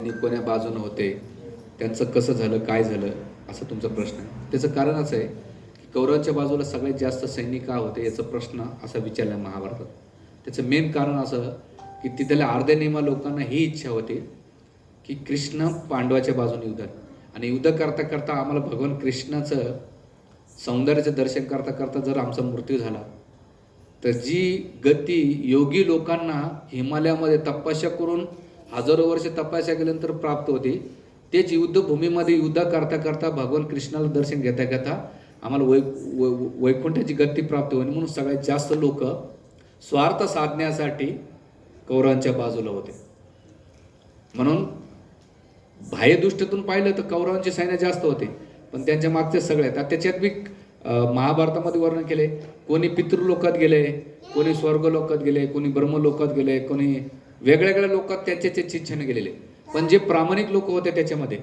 आणि कोण्या बाजूनं होते त्यांचं कसं झालं काय झालं असा तुमचा प्रश्न आहे. त्याचं कारण असं आहे की कौरवांच्या बाजूला सगळ्यात जास्त सैनिक का होते याचा प्रश्न असा विचारला महाभारतात. त्याचं मेन कारण असं की तिथल्या अर्ध्या नेमा लोकांना ही इच्छा होती की कृष्ण पांडवाच्या बाजूने युद्ध आणि युद्ध करता करता आम्हाला भगवान कृष्णाचं सौंदर्याचं दर्शन करता करता जर आमचा मृत्यू झाला तर जी गती योगी लोकांना हिमालयामध्ये तपस्या करून हजारो वर्ष तपस्या केल्यानंतर प्राप्त होते. तेच युद्धभूमीमध्ये युद्ध करता करता भगवान कृष्णाला दर्शन घेता घेता आम्हाला वै वै- वैकुंठाची गती प्राप्त होईल म्हणून सगळ्यात जास्त लोक स्वार्थ साधण्यासाठी कौरवांच्या बाजूला होते. म्हणून बाह्यदृष्टीतून पाहिलं तर कौरवांचे सैन्य जास्त होते. पण त्यांच्या मागचे सगळे आहेत आता त्याच्यात बी महाभारतामध्ये वर्णन केले. कोणी पितृलोकात गेले कोणी स्वर्गलोकात गेले कोणी ब्रह्मलोकात गेले कोणी वेगळ्या लोकात त्याचे त्याच्या इच्छेने गेलेले. पण जे प्रामाणिक लोक होते त्याच्यामध्ये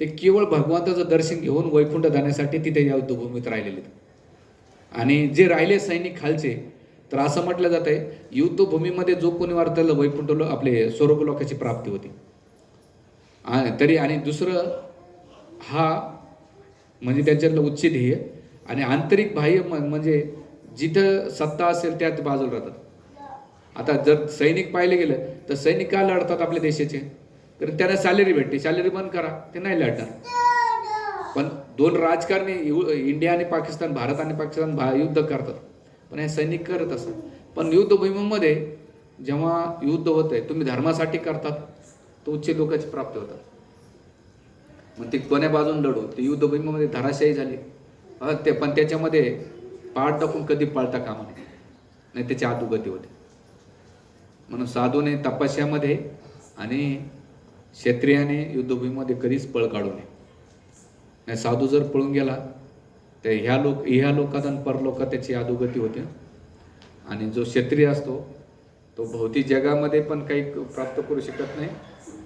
ते केवळ भगवंताचं दर्शन घेऊन वैकुंठ जाण्यासाठी तिथे या युद्धभूमीत राहिलेले आणि जे राहिले सैनिक खालचे तर असं म्हटलं जात आहे युद्धभूमीमध्ये जो कोणी वार्ताला वैकुंठ लो- आपले स्वर्गलोकाची प्राप्ती होती. आणि तरी आणि दुसरं हा म्हणजे त्यांच्यातलं उच्च ध्येय आणि आंतरिक बाह्य म्हणजे जिथं सत्ता असेल त्यात बाजूला राहतात. आता जर सैनिक पाहिले गेलं तर सैनिक का लढतात आपल्या देशाचे? कारण त्यांना सॅलरी भेटते. सॅलरी बंद करा. ते नाही लढणार. पण दोन राजकारणी यु- इंडिया आणि पाकिस्तान भारत आणि पाकिस्तान भा युद्ध करतात. पण हे सैनिक करत असतात. पण युद्धभूमीमध्ये जेव्हा युद्ध होत आहे तुम्ही धर्मासाठी करतात तर उच्च लोकांची प्राप्ती होतात. मग ते कोण्या बाजून लढू? ते युद्धभूमीमध्ये धराशाही झाली. ते पण त्याच्यामध्ये पाठ टाकून कधी पळता कामा नये. नाही त्याची अधोगती होते म्हणून साधूने तपस्यामध्ये आणि क्षत्रियाने युद्धभूमीमध्ये कधीच पळ काढू नये. नाही साधू जर पळून गेला तर ह्या लोक ह्या लोकात आणि परलोकात त्याची अधोगती होते. आणि जो क्षत्रिय असतो तो भौतिक जगामध्ये पण काही प्राप्त करू शकत नाही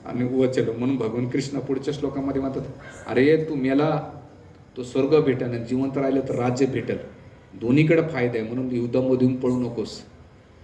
आणि वचल म्हणून भगवान कृष्ण पुढच्या श्लोकामध्ये म्हणतात अरे तू मेला तो स्वर्ग भेटेल आणि जिवंत राहिलं तर राज्य भेटेल. दोन्हीकडे फायदा आहे म्हणून युद्धामधून पळू नकोस.